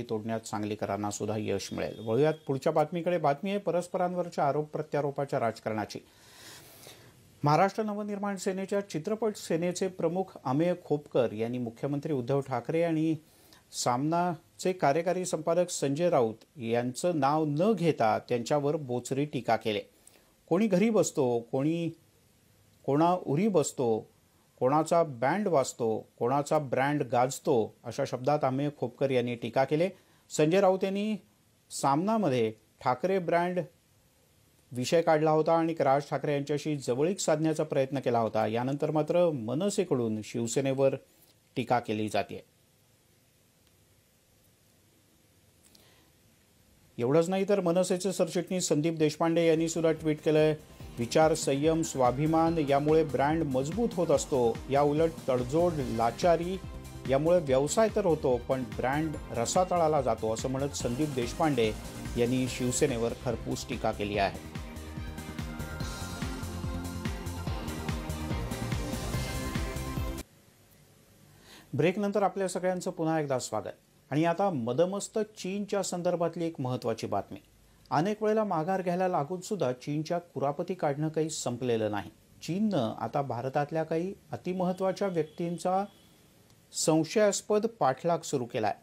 तोडण्यात सांगलीकरांना सुद्धा यश मिळेल. वळूयात पुढच्या बातमीकडे. बातमी आहे परस्परांवरच्या आरोप प्रत्यारोपाच्या राजकारणाची. महाराष्ट्र नवनिर्माण सेनेच्या चित्रपट सेनेचे प्रमुख अमेय खोपकर यांनी मुख्यमंत्री उद्धव ठाकरे आणि सामनाचे कार्यकारी संपादक संजय राऊत यांचं नाव न घेता त्यांच्यावर बोचरी टीका केली. कोणी घरी बसतो कोणी कोणा उरी बसतो कोणाचा बँड वाजतो कोणाचा ब्रँड गाजतो अशा शब्दात आम्ही खोपकर यांनी टीका केले. संजय राऊत यांनी सामनामध्ये ठाकरे ब्रँड विषय काढला होता आणि राज ठाकरे यांच्याशी जवळीक साधण्याचा प्रयत्न केला होता. यानंतर मात्र मनसेकडून शिवसेनेवर टीका केली जाते. एवढंच नाही तर मनसेचे सरचिटणीस संदीप देशपांडे यांनी सुद्धा ट्विट केलंय. विचार संयम स्वाभिमान यामुळे ब्रँड मजबूत होत असतो. या उलट तडजोड लाचारी यामुळे व्यवसाय तर होतो पण ब्रँड रसातळाला जातो असं म्हणत संदीप देशपांडे यांनी शिवसेनेवर खरपूस टीका केली आहे. ब्रेकनंतर आपल्या सगळ्यांचं पुन्हा एकदा स्वागत. आणि आता मदमस्त चीनच्या संदर्भातली एक महत्त्वाची बातमी. अनेक वेळेला माघार घ्यायला लागून सुद्धा चीनच्या कुरापती काढणं काही संपलेलं नाही. चीननं आता भारतातल्या काही अतिमहत्वाच्या व्यक्तींचा संशयास्पद पाठलाग सुरू केला आहे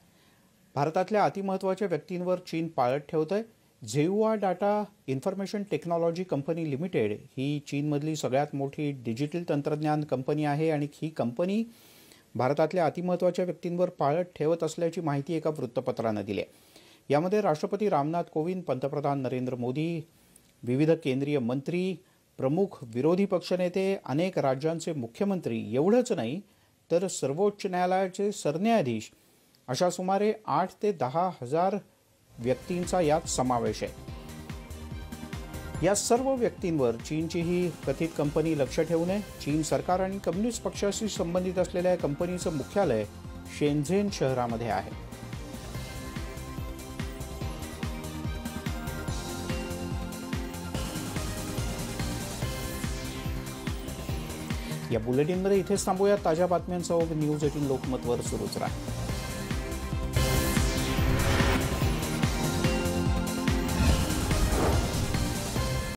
भारतातल्या अतिमहत्त्वाच्या व्यक्तींवर चीन पाळत ठेवत आहे Zhenhua data information technology company limited ही चीनमधली सगळ्यात मोठी डिजिटल तंत्रज्ञान कंपनी आहे आणि ही कंपनी भारतातल्या अतिमहत्वाच्या व्यक्तींवर पाळत ठेवत असल्याची माहिती एका वृत्तपत्रानं दिली आहे. यामध्ये राष्ट्रपती रामनाथ कोविंद पंतप्रधान नरेंद्र मोदी विविध केंद्रीय मंत्री प्रमुख विरोधी पक्षनेते अनेक राज्यांचे मुख्यमंत्री. एवढंच नाही तर सर्वोच्च न्यायालयाचे सरन्यायाधीश. अशा सुमारे आठ ते दहा हजार व्यक्तींचा यात समावेश आहे. या सर्व व्यक्तींवर चीनची ही कथित कंपनी लक्ष ठेवून आहे. चीन सरकार आणि कम्युनिस्ट पक्षाशी संबंधित असलेल्या या कंपनीचं मुख्यालय शेंझेन शहरामध्ये आहे. या बुलेटिनमध्ये इथेच थांबूया. ताज्या बातम्यांसह न्यूज एटीन लोकमतवर सुरूच राहा